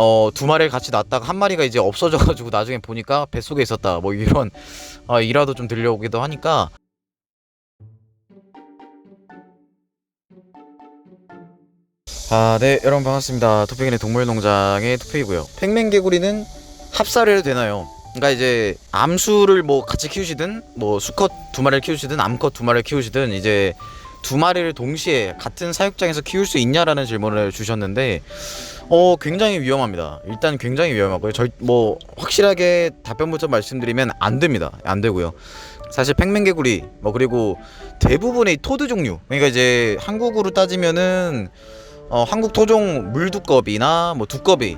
어, 두 마리를 같이 낳았다가 한 마리가 이제 없어져가지고 나중에 보니까 뱃속에 있었다. 뭐 이런 어, 일화도 좀 들려오기도 하니까 아, 네, 여러분 반갑습니다. 토픽인의 동물농장의 토픽이고요. 팽맹 개구리는 합사를 해도 되나요? 그러니까 이제 암수를 뭐 같이 키우시든 뭐 수컷 두 마리를 키우시든 암컷 두 마리를 키우시든 이제 두 마리를 동시에 같은 사육장에서 키울 수 있냐라는 질문을 주셨는데 어 굉장히 위험합니다. 일단 굉장히 위험하고요. 저희 뭐 확실하게 답변부터 말씀드리면 안 됩니다. 안 되고요. 사실 팽맹개구리 뭐 그리고 대부분의 토드 종류 그러니까 이제 한국으로 따지면은 어, 한국 토종 물두꺼비나 뭐 두꺼비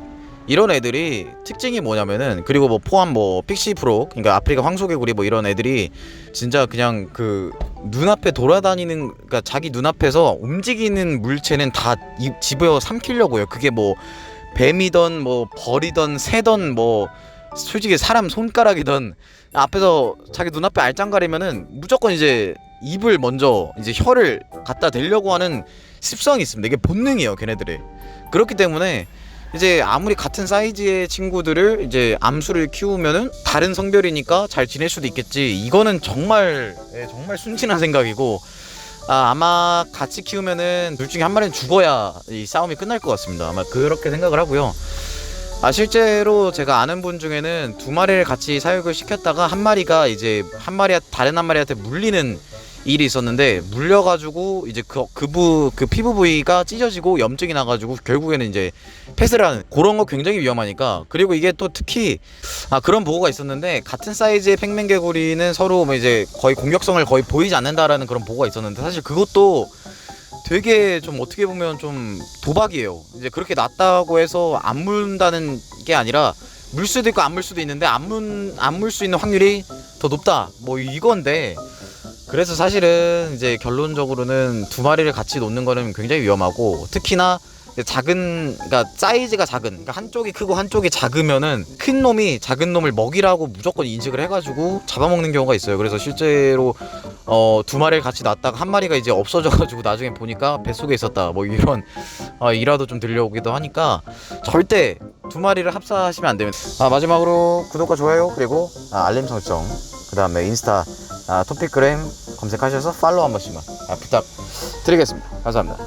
이런 애들이 특징이 뭐냐면은 그리고 뭐 포함 뭐 픽시 프로 그러니까 아프리카 황소개구리 뭐 이런 애들이 진짜 그냥 그 눈앞에 돌아다니는 그러니까 자기 눈앞에서 움직이는 물체는 다 이- 집어 삼키려고요. 그게 뭐 뱀이던 뭐 벌이던 새던 뭐 솔직히 사람 손가락이던 앞에서 자기 눈앞에 알짱 가리면은 무조건 이제 입을 먼저 이제 혀를 갖다 대려고 하는 습성이 있습니다. 이게 본능이에요, 걔네들의. 그렇기 때문에 이제 아무리 같은 사이즈의 친구들을 이제 암수를 키우면은 다른 성별이니까 잘 지낼 수도 있겠지. 이거는 정말 예, 정말 순진한 생각이고 아, 아마 같이 키우면은 둘 중에 한 마리는 죽어야 이 싸움이 끝날 것 같습니다. 아마 그렇게 생각을 하고요. 아 실제로 제가 아는 분 중에는 두 마리를 같이 사육을 시켰다가 한 마리가 이제 한 마리 다른 한 마리한테 물리는 일이 있었는데 물려가지고 이제 그 그부 그 피부 부위가 찢어지고 염증이 나가지고 결국에는 이제 폐쇄를 하는 그런 거 굉장히 위험하니까 그리고 이게 또 특히 아 그런 보고가 있었는데 같은 사이즈의 팽맹개구리는 서로 뭐 이제 거의 공격성을 거의 보이지 않는다라는 그런 보고가 있었는데 사실 그것도 되게 좀 어떻게 보면 좀 도박이에요. 이제 그렇게 낫다고 해서 안 물다는 게 아니라 물 수도 있고 안 물 수도 있는데 안 물 안 물 수 있는 확률이 더 높다. 뭐 이건데 그래서 사실은 이제 결론적으로는 두 마리를 같이 놓는 거는 굉장히 위험하고 특히나 작은 그러니까 사이즈가 작은 그러니까 한쪽이 크고 한쪽이 작으면은 큰 놈이 작은 놈을 먹이라고 무조건 인식을 해가지고 잡아먹는 경우가 있어요. 그래서 실제로 어, 두 마리를 같이 낳았다가 한 마리가 이제 없어져가지고 나중에 보니까 뱃속에 있었다. 뭐 이런 어, 일화도 좀 들려오기도 하니까 절대 두 마리를 합사하시면 안 됩니다. 아, 마지막으로 구독과 좋아요 그리고 아, 알림 설정 그 다음에 인스타 아, 토픽그램 검색하셔서 팔로우 한 번씩만 아, 부탁드리겠습니다. 감사합니다.